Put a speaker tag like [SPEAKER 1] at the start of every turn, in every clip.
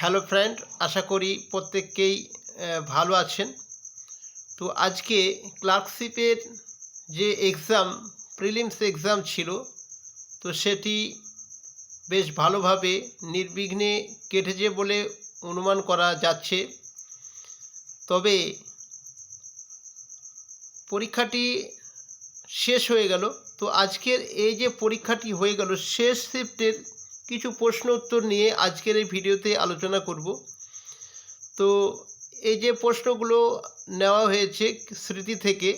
[SPEAKER 1] Hello friend, আশা করি প্রত্যেককেই ভালো আছেন। তো আজকে ক্লার্কশিপের যে এক্সাম, প্রিলিমস এক্সাম ছিল, তো সেটি বেশ ভালোভাবে নির্বিঘ্নে কেটেছে বলে অনুমান করা যাচ্ছে। তবে পরীক্ষাটি শেষ হয়ে গেল। তো আজকের এই যে পরীক্ষাটি হয়ে গেল, শেষ শিফটের কিছু প্রশ্ন উত্তর নিয়ে আজকের এই ভিডিওতে আলোচনা করব। তো এই যে প্রশ্নগুলো নেওয়া হয়েছে স্মৃতি থেকে,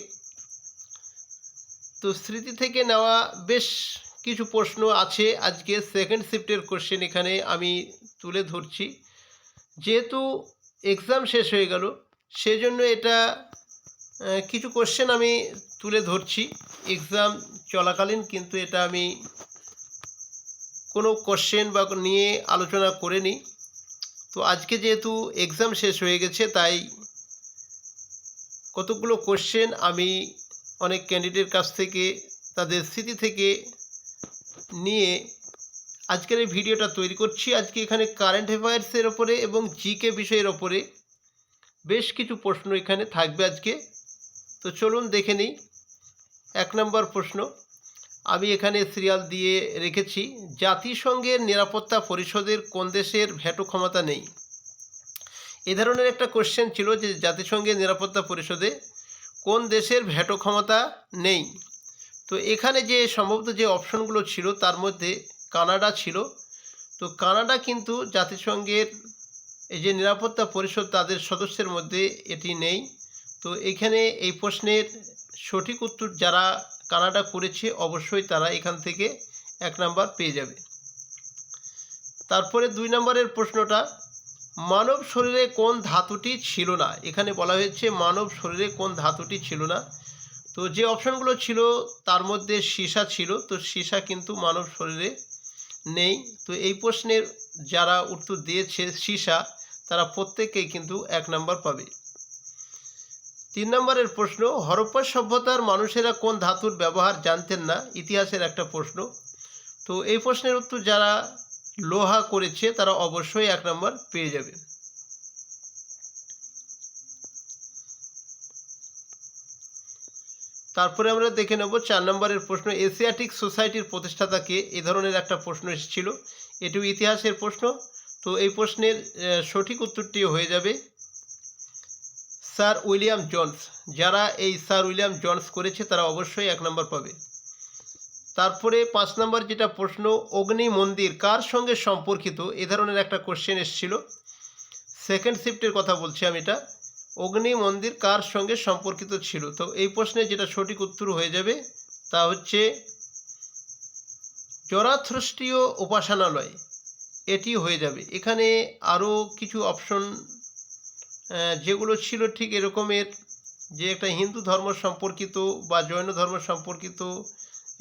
[SPEAKER 1] তো স্মৃতি থেকে নেওয়া বেশ কিছু প্রশ্ন আছে আজকে সেকেন্ড শিফটের কোশ্চেন এখানে আমি তুলে ধরছি। যেহেতু এক্সাম শেষ হয়ে গেল, সেজন্য এটা কিছু কোশ্চেন আমি তুলে ধরছি। এক্সাম চলাকালীন কিন্তু এটা আমি কোনো কোশ্চেন বা নিয়ে আলোচনা করে নিই তো আজকে যেহেতু এক্সাম শেষ হয়ে গেছে, তাই কতগুলো কোশ্চেন আমি অনেক ক্যান্ডিডেট কাছ থেকে, তাদের স্মৃতি থেকে নিয়ে আজকের এই ভিডিওটা তৈরি করছি। আজকে এখানে কারেন্ট অ্যাফেয়ার্সের ওপরে এবং জিকে বিষয়ের ওপরে বেশ কিছু প্রশ্ন এখানে থাকবে আজকে। তো চলুন দেখে নিই। এক নম্বর প্রশ্ন আমি এখানে সিরিয়াল দিয়ে রেখেছি। জাতিসংঘের নিরাপত্তা পরিষদের কোন দেশের ভেটো ক্ষমতা নেই? এ ধরনের একটা কোশ্চেন ছিল যে জাতিসংঘের নিরাপত্তা পরিষদে কোন দেশের ভেটো ক্ষমতা নেই? তো এখানে যে সম্ভবত যে অপশনগুলো ছিল, তার মধ্যে কানাডা ছিল। তো কানাডা কিন্তু জাতিসংঘের এই যে নিরাপত্তা পরিষদ, তাদের সদস্যের মধ্যে এটি নেই। তো এখানে এই প্রশ্নের সঠিক উত্তর যারা কানাডা করেছে, অবশ্যই তারা এখান থেকে এক নাম্বার পেয়ে যাবে। তারপরে দুই নম্বরের প্রশ্নটা, মানব শরীরে কোন ধাতুটি ছিল না? এখানে বলা হয়েছে মানব শরীরে কোন ধাতুটি ছিল না। তো যে অপশনগুলো ছিল, তার মধ্যে সীসা ছিল, তো সীসা কিন্তু মানব শরীরে নেই। তো এই প্রশ্নের যারা উত্তর দিয়েছে সীসা, তারা প্রত্যেকেই কিন্তু এক নাম্বার পাবে। তিন নম্বরের প্রশ্ন, হরপ্পা সভ্যতার মানুষেরা কোন ধাতুর ব্যবহার জানতেন না? ইতিহাসের একটা প্রশ্ন। তো এই প্রশ্নের উত্তর যারা লোহা করেছে, তারা অবশ্যই এক নম্বর পেয়ে যাবে তারপরে আমরা দেখে নেব চার নম্বরের প্রশ্ন, এশিয়াটিক সোসাইটির প্রতিষ্ঠাতাকে এ ধরনের একটা প্রশ্ন এসেছিল। এটিও ইতিহাসের প্রশ্ন। তো এই প্রশ্নের সঠিক উত্তরটি হয়ে যাবে স্যার উইলিয়াম জোন্স। যারা এই স্যার উইলিয়াম জোন্স করেছে, তারা অবশ্যই এক নম্বর পাবে। তারপরে পাঁচ নম্বর যেটা প্রশ্ন, অগ্নি মন্দির কার সঙ্গে সম্পর্কিত? এ ধরনের একটা কোশ্চেন এসেছিল। সেকেন্ড শিফটের কথা বলছি আমি এটা। অগ্নি মন্দির কার সঙ্গে সম্পর্কিত ছিল? তো এই প্রশ্নে যেটা সঠিক উত্তর হয়ে যাবে, তা হচ্ছে জরাথ্রষ্টীয় উপাসনালয়। এটি হয়ে যাবে। এখানে আরও কিছু অপশন যেগুলো ছিল ঠিক এরকমের, যে একটা হিন্দু ধর্ম সম্পর্কিত বা জৈন ধর্ম সম্পর্কিত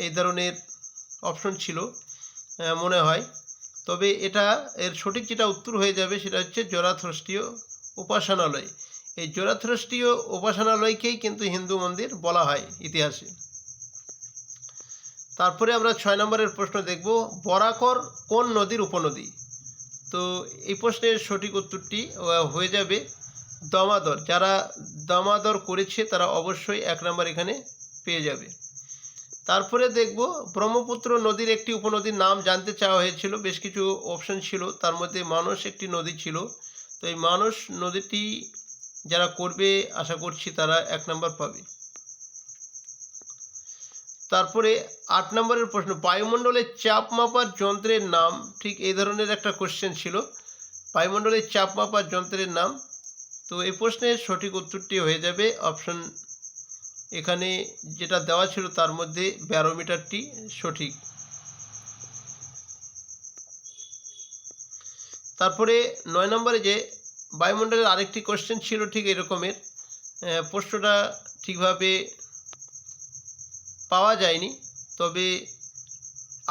[SPEAKER 1] এই ধরনের অপশন ছিল মনে হয়। তবে এটা এর সঠিক যেটা উত্তর হয়ে যাবে সেটা হচ্ছে জরাথ্রষ্টীয় উপাসনালয়। এই জরাথ্রষ্টীয় উপাসনালয়কেই কিন্তু হিন্দু মন্দির বলা হয় ইতিহাসে। তারপরে আমরা ছয় নম্বরের প্রশ্ন দেখব, বরাকর কোন নদীর উপনদী? তো এই প্রশ্নের সঠিক উত্তরটি হয়ে যাবে দমাদর, যারা দমাদর করেছে তারা অবশ্যই এক নম্বর এখানে পেয়ে যাবে। তারপরে দেখব, ব্রহ্মপুত্র নদীর একটি উপনদীর নাম জানতে চাওয়া হয়েছিল, বেশ কিছু অপশন ছিল, তার মধ্যে মানস একটি নদী ছিল। তো এই মানস নদীটি যারা করবে, আশা করছি তারা এক নম্বর পাবে। তারপরে আট নম্বরের প্রশ্ন, বায়ুমণ্ডলের চাপ মাপার যন্ত্রের নাম, ঠিক এই ধরনের একটা কোশ্চেন ছিল। বায়ুমণ্ডলের চাপ মাপার যন্ত্রের নাম তো এই প্রশ্নের সঠিক উত্তরটি হয়ে যাবে অপশন এখানে যেটা দেওয়া ছিল তার মধ্যে ব্যারোমিটারটি সঠিক। তারপরে নয় নম্বরে যে বায়ুমণ্ডলের আরেকটি কোশ্চেন ছিল ঠিক এরকমের প্রশ্নটা ঠিকভাবে পাওয়া যায়নি, তবে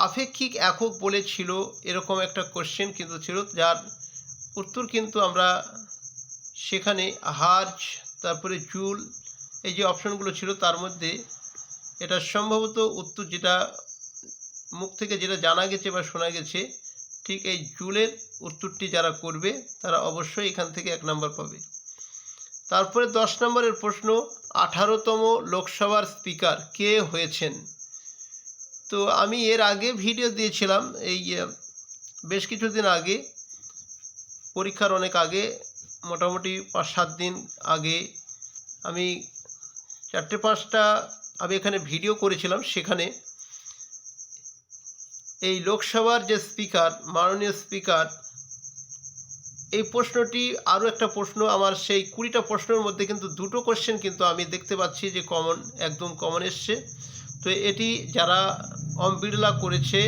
[SPEAKER 1] আপেক্ষিক একক বলেছিল এরকম একটা কোশ্চেন কিন্তু ছিল, যার উত্তর কিন্তু আমরা সেখানে হার্জ তারপরে জুল, এই যে অপশনগুলো ছিল তার মধ্যে এটা সম্ভবত উত্তর যেটা মুখ থেকে যেটা জানা গেছে বা শোনা গেছে, ঠিক এই জুলের উত্তরটি যারা করবে তারা অবশ্যই এখান থেকে এক নম্বর পাবে। তারপরে দশ নম্বরের প্রশ্ন, আঠারোতম লোকসভার স্পিকার কে হয়েছেন? তো আমি এর আগে ভিডিও দিয়েছিলাম এই, বেশ কিছুদিন আগে, পরীক্ষার অনেক আগে মোটামুটি পাঁচ, সাত দিন আগে আমি চারটে, পাঁচটা আমি এখানে ভিডিও করেছিলাম সেখানে। এই লোকসভার যে স্পিকার, মাননীয় স্পিকার, এই প্রশ্নটি আরও একটা প্রশ্ন, আমার সেই কুড়িটা প্রশ্নের মধ্যে কিন্তু দুটো কোশ্চেন কিন্তু আমি দেখতে পাচ্ছি যে কমন একদম কমন এসছে। তো এটি যারা অম বিড়লা করেছে,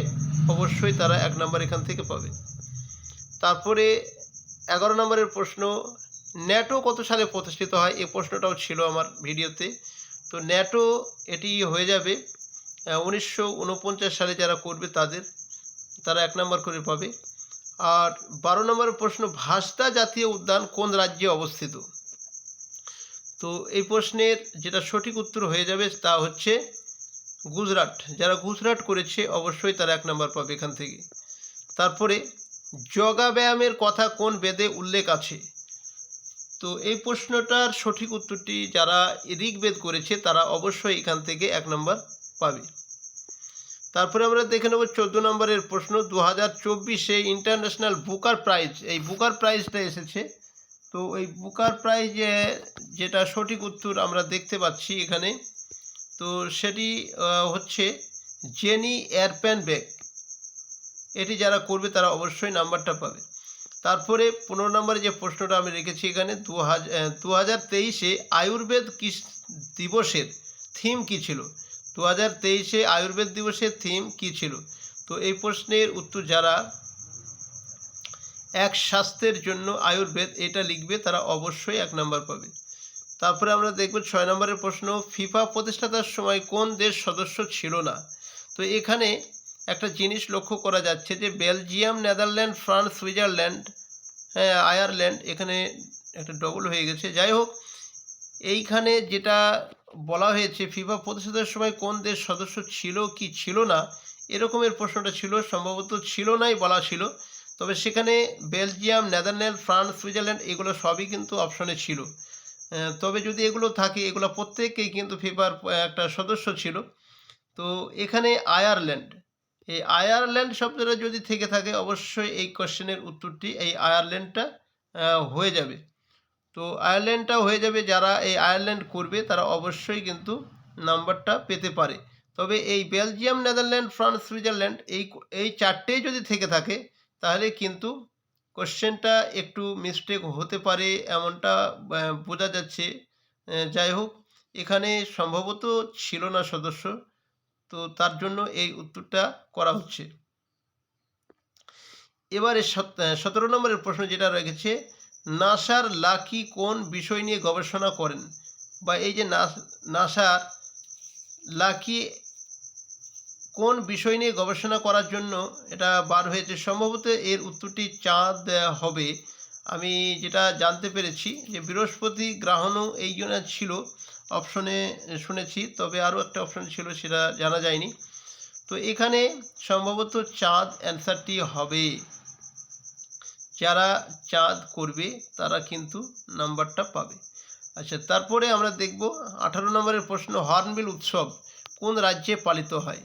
[SPEAKER 1] অবশ্যই তারা এক নম্বর এখান থেকে পাবে। তারপরে এগারো নম্বরের প্রশ্ন, ন্যাটো কত সালে প্রতিষ্ঠিত হয়? এই প্রশ্নটাও ছিল আমার ভিডিওতে। তো ন্যাটো এটি হয়ে যাবে উনিশশো উনপঞ্চাশ সালে যারা করবে তাদের, তারা এক নম্বর করে পাবে। আর বারো নম্বরের প্রশ্ন, ভাস্তা জাতীয় উদ্যান কোন রাজ্যে অবস্থিত? তো এই প্রশ্নের যেটা সঠিক উত্তর হয়ে যাবে তা হচ্ছে গুজরাট। যারা গুজরাট করেছে, অবশ্যই তারা এক নম্বর পাবে এখান থেকে। তারপরে যোগা ব্যায়ামের কথা কোন বেদে উল্লেখ আছে? তো এই প্রশ্নটার সঠিক উত্তরটি যারা ঋগ্বেদ করেছে, তারা অবশ্যই এখান থেকে এক নম্বর পাবে। তারপরে আমরা দেখে নেব চোদ্দ নম্বরের প্রশ্ন। দু হাজার চব্বিশে ইন্টারন্যাশনাল বুকার প্রাইজ, এই বুকার প্রাইজটা এসেছে। তো এই বুকার প্রাইজে যেটা সঠিক উত্তর আমরা দেখতে পাচ্ছি এখানে, তো সেটি হচ্ছে জেনি এয়ারপ্যান ব্যাগ এটি যারা করবে তারা অবশ্যই নাম্বারটা পাবে। তারপরে পনেরো নম্বরে যে প্রশ্নটা আমি রেখেছি এখানে, দু হাজার দু হাজার তেইশে আয়ুর্বেদ কিস, দিবসের থিম কী ছিল? দু হাজার তেইশে আয়ুর্বেদ দিবসের থিম কী ছিল? তো এই প্রশ্নের উত্তর যারা এক স্বাস্থ্যের জন্য আয়ুর্বেদ এটা লিখবে, তারা অবশ্যই এক নম্বর পাবে। তারপরে আমরা দেখব ছয় নম্বরের প্রশ্ন, ফিফা প্রতিষ্ঠাতার সময় কোন দেশ সদস্য ছিল না? তো এখানে একটা জিনিস লক্ষ্য করা যাচ্ছে যে বেলজিয়াম, নেদারল্যান্ড, ফ্রান্স, সুইজারল্যান্ড হ্যাঁ আয়ারল্যান্ড এখানে একটা ডবল হয়ে গেছে। যাই হোক, এইখানে যেটা বলা হয়েছে, ফিফা প্রতিষ্ঠাতার সময় কোন দেশ সদস্য ছিল, কি ছিল না, এরকমের প্রশ্নটা ছিল, সম্ভবত ছিল নাই বলা ছিল। তবে সেখানে বেলজিয়াম, নেদারল্যান্ড, ফ্রান্স, সুইজারল্যান্ড এগুলো সবই কিন্তু অপশনে ছিল। তবে যদি এগুলো থাকে, এগুলো প্রত্যেকেই কিন্তু ফিফার একটা সদস্য ছিল। তো এখানে আয়ারল্যান্ড এই আয়ারল্যান্ড শব্দটা যদি থেকে থাকে, অবশ্যই এই কোশ্চেনের উত্তরটি এই আয়ারল্যান্ডটা হয়ে যাবে। তো আয়ারল্যান্ডটা হয়ে যাবে, যারা এই আয়ারল্যান্ড করবে, তারা অবশ্যই কিন্তু নাম্বারটা পেতে পারে। তবে এই বেলজিয়াম, নেদারল্যান্ড, ফ্রান্স, সুইজারল্যান্ড, এই এই চারটেই যদি থেকে থাকে, তাহলে কিন্তু কোশ্চেনটা একটু মিস্টেক হতে পারে, এমনটা বোঝা যাচ্ছে। যাই হোক, এখানে সম্ভবত ছিল না সদস্য। তো তার জন্য এই উত্তরটা করা হচ্ছে। এবারে সত- সতেরো নম্বরের প্রশ্ন যেটা রেখেছে নাসার লাকি কোন বিষয় নিয়ে গবেষণা করেন? বা এই যে নাস- নাসার লাকি কোন বিষয় নিয়ে গবেষণা করার জন্য এটা বার হয়েছে, সম্ভবত এর উত্তরটি চাঁদ হবে। আমি যেটা জানতে পেরেছি যে বৃহস্পতি গ্রহণও এই জন্য ছিল। অপশনে শুনেছি, তবে আরও একটা অপশন ছিল সেটা জানা যায়নি। তো এখানে সম্ভবত চাঁদ অ্যান্সারটি হবে। যারা চাঁদ করবে, তারা কিন্তু নাম্বারটা পাবে। আচ্ছা তারপরে আমরা দেখব আঠারো নম্বরের প্রশ্ন, হর্নবিল উৎসব কোন রাজ্যে পালিত হয়?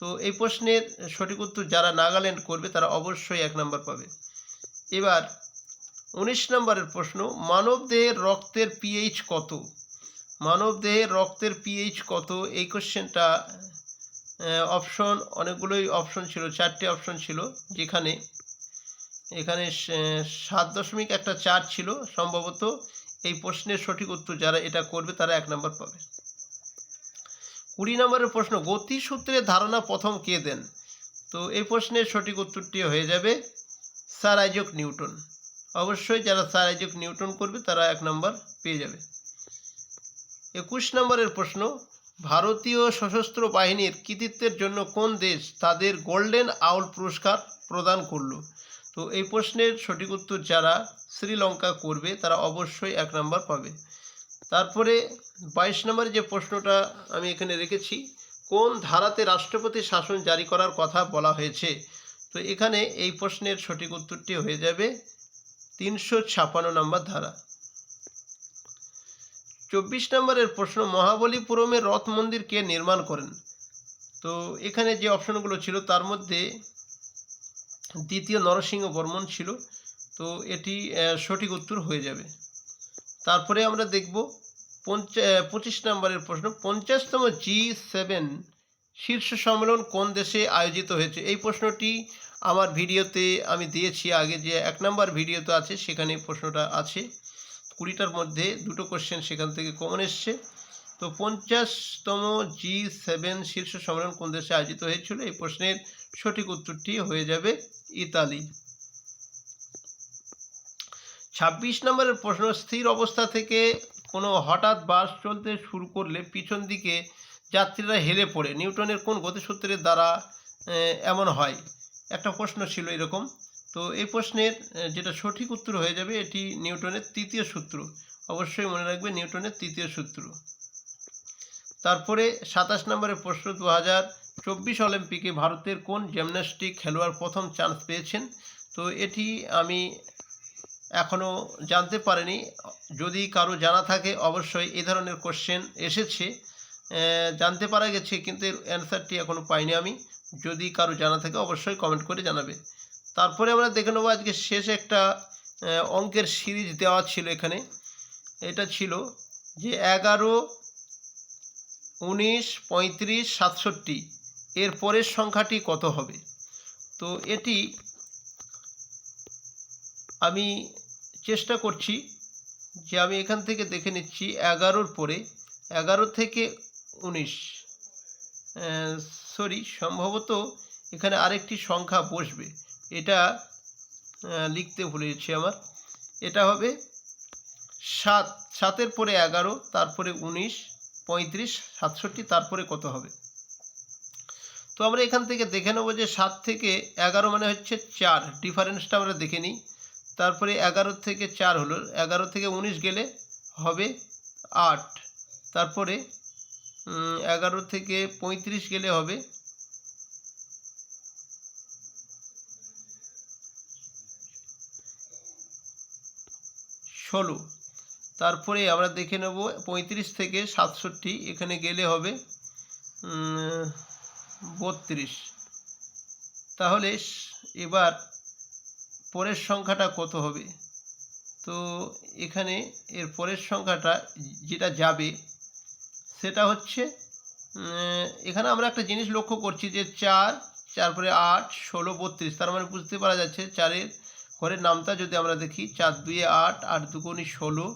[SPEAKER 1] তো এই প্রশ্নের সঠিক উত্তর যারা নাগাল্যান্ড করবে, তারা অবশ্যই এক নম্বর পাবে। এবার উনিশ নম্বরের প্রশ্ন মানব দেহের রক্তের পিএইচ কত? মানব দেহের রক্তের পিএইচ কত? এই কোশ্চেনটা অপশন অনেকগুলোই অপশন ছিল, চারটে অপশন ছিল, যেখানে, এখানে সাত দশমিক একটা চার ছিল সম্ভবত। এই প্রশ্নের সঠিক উত্তর যারা এটা করবে, তারা এক নম্বর পাবে। কুড়ি নম্বরের প্রশ্ন, গতিসূত্রের ধারণা প্রথম কে দেন? তো এই প্রশ্নের সঠিক উত্তরটি হয়ে যাবে স্যার আইজক নিউটন। অবশ্যই যারা স্যার আইজক নিউটন করবে, তারা এক নম্বর পেয়ে যাবে। একুশ নম্বরের প্রশ্ন, ভারতীয় সশস্ত্র বাহিনীর কৃতিত্বের জন্য কোন দেশ তাদের গোল্ডেন আউল পুরস্কার প্রদান করল? তো এই প্রশ্নের সঠিক উত্তর যারা শ্রীলঙ্কা করবে, তারা অবশ্যই এক নম্বর পাবে। তারপরে বাইশ নম্বরে যে প্রশ্নটা আমি এখানে রেখেছি, কোন ধারাতে রাষ্ট্রপতি শাসন জারি করার কথা বলা হয়েছে? তো এখানে এই প্রশ্নের সঠিক উত্তরটি হয়ে যাবে তিনশো ছাপান্ন নম্বর ধারা। চব্বিশ নম্বরের প্রশ্ন মহাবলীপুরমে রথ মন্দির কে নির্মাণ করেন? তো এখানে যে অপশনগুলো ছিল, তার মধ্যে দ্বিতীয় নরসিংহ বর্মন ছিল। তো এটি সঠিক উত্তর হয়ে যাবে। তারপরে আমরা দেখব পঞ্চা পঁচিশ নম্বরের প্রশ্ন, পঞ্চাশতম জি সেভেন শীর্ষ সম্মেলন কোন দেশে আয়োজিত হয়েছে? এই প্রশ্নটি আমার ভিডিওতে আমি দিয়েছি আগে যে এক নম্বর ভিডিওতে আছে, সেখানে প্রশ্নটা আছে। কুড়িটার মধ্যে দুটো কোশ্চেন সেখান থেকে কমন এসছে। তো পঞ্চাশতম জি সেভেন শীর্ষ সম্মেলন কোন দেশে আয়োজিত হয়েছিল? এই প্রশ্নের সঠিক উত্তরটি হয়ে যাবে ইতালি ছাব্বিশ নম্বরের প্রশ্ন, স্থির অবস্থা থেকে কোনো হঠাৎ বাস চলতে শুরু করলে পিছন দিকে যাত্রীরা হেলে পড়ে। নিউটনের কোন গতিসূত্রের দ্বারা এমন হয়? একটা প্রশ্ন ছিল এরকম। তো এই প্রশ্নের যেটা সঠিক উত্তর হয়ে যাবে, এটি নিউটনের তৃতীয় সূত্র। অবশ্যই মনে রাখবে, নিউটনের তৃতীয় সূত্র। তারপরে সাতাশ নম্বরের প্রশ্ন দু হাজার চব্বিশ অলিম্পিকে ভারতের কোন জিমন্যাস্টিক খেলোয়াড় প্রথম চান্স পেয়েছেন? তো এটি আমি এখনও জানতে পারিনি। যদি কারও জানা থাকে, অবশ্যই এ ধরনের কোশ্চেন এসেছে। জানতে পারা গেছে, কিন্তু এর অ্যান্সারটি এখনও পাইনি আমি। যদি কারও জানা থাকে, অবশ্যই কমেন্ট করে জানাবে। তারপরে আমরা দেখে নেব আজকে শেষ একটা অঙ্কের সিরিজ দেওয়া ছিল এখানে। এটা ছিল যে এগারো, উনিশ, পঁয়ত্রিশ, সাতষট্টি, এর পরের সংখ্যাটি কত হবে? তো এটি আমি চেষ্টা করছি যে আমি এখান থেকে দেখে নিচ্ছি এগারোর পরে, এগারো থেকে উনিশ সরি সম্ভবত এখানে আরেকটি সংখ্যা বসবে। এটা লিখতে ভুলেছি আমার। এটা হবে সাত, সাতের পরে এগারো, তারপরে উনিশ, পঁয়ত্রিশ, সাতষট্টি, তারপরে কত হবে? তো আমরা এখান থেকে দেখে নেব যে সাত থেকে এগারো মানে হচ্ছে চার। ডিফারেন্সটা আমরা দেখে নিই। তারপরে এগারো থেকে চার হলো। এগারো থেকে উনিশ গেলে হবে আট। তারপরে এগারো থেকে পঁয়ত্রিশ গেলে হবে ষোলো। তারপরে আমরা দেখে নেব পঁয়ত্রিশ থেকে সাতষট্টি, এখানে গেলে হবে বত্রিশ। তাহলে এবার পরের সংখ্যাটা কত হবে? তো এখানে এর পরের সংখ্যাটা যেটা যাবে, সেটা হচ্ছে এখানে আমরা একটা জিনিস লক্ষ্য করছি যে চার, তারপরে আট, ষোলো, বত্রিশ, তার মানে বুঝতে পারা যাচ্ছে চারের ঘরের নামটা যদি আমরা দেখি, চার দুয়ে আট আট দুগুণি ষোলো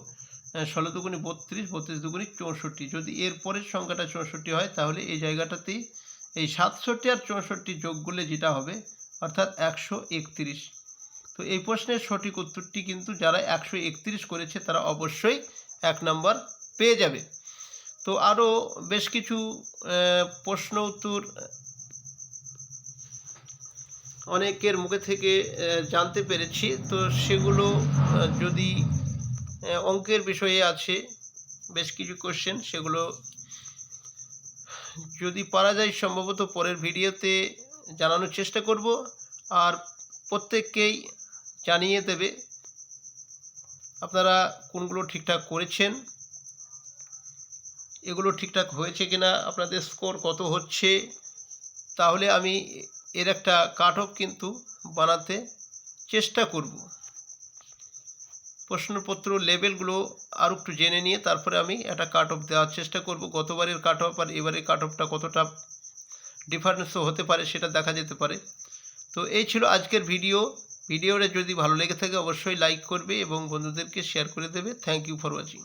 [SPEAKER 1] ষোলো দুগুণি বত্রিশ বত্রিশ দুগুণি চৌষট্টি। যদি এর পরের সংখ্যাটা চৌষট্টি হয়, তাহলে এই জায়গাটাতেই এই সাতষট্টি আর চৌষট্টি যোগ যেটা হবে, অর্থাৎ একশো একত্রিশ। তো এই প্রশ্নের সঠিক উত্তরটি কিন্তু যারা একশো একত্রিশ করেছে, তারা অবশ্যই এক নম্বর পেয়ে যাবে। তো আরও বেশ কিছু প্রশ্ন উত্তর অনেকের মুখে থেকে জানতে পেরেছি। তো সেগুলো যদি অঙ্কের বিষয়ে আছে, বেশ কিছু কোশ্চেন সেগুলো যদি পারা যায়, সম্ভবত পরের ভিডিওতে জানানোর চেষ্টা করব। আর প্রত্যেককেই জানিয়ে দেবে, আপনারা কোনগুলো ঠিকঠাক করেছেন, এগুলো ঠিকঠাক হয়েছে কিনা, আপনাদের স্কোর কত হচ্ছে, তাহলে আমি এর একটা কাট কিন্তু বানাতে চেষ্টা করব। প্রশ্নপত্র লেভেলগুলো আরও একটু জেনে নিয়ে তারপরে আমি একটা কাট অফ দেওয়ার চেষ্টা করব। গতবারের কাট অফ আর এবারের কাট অফটা কতটা ডিফারেন্সও হতে পারে সেটা দেখা যেতে পারে। তো এই ছিল আজকের ভিডিও। ভিডিওটা যদি ভালো লেগে থাকে অবশ্যই লাইক করবে এবং বন্ধুদেরকে শেয়ার করে দেবে। Thank you for watching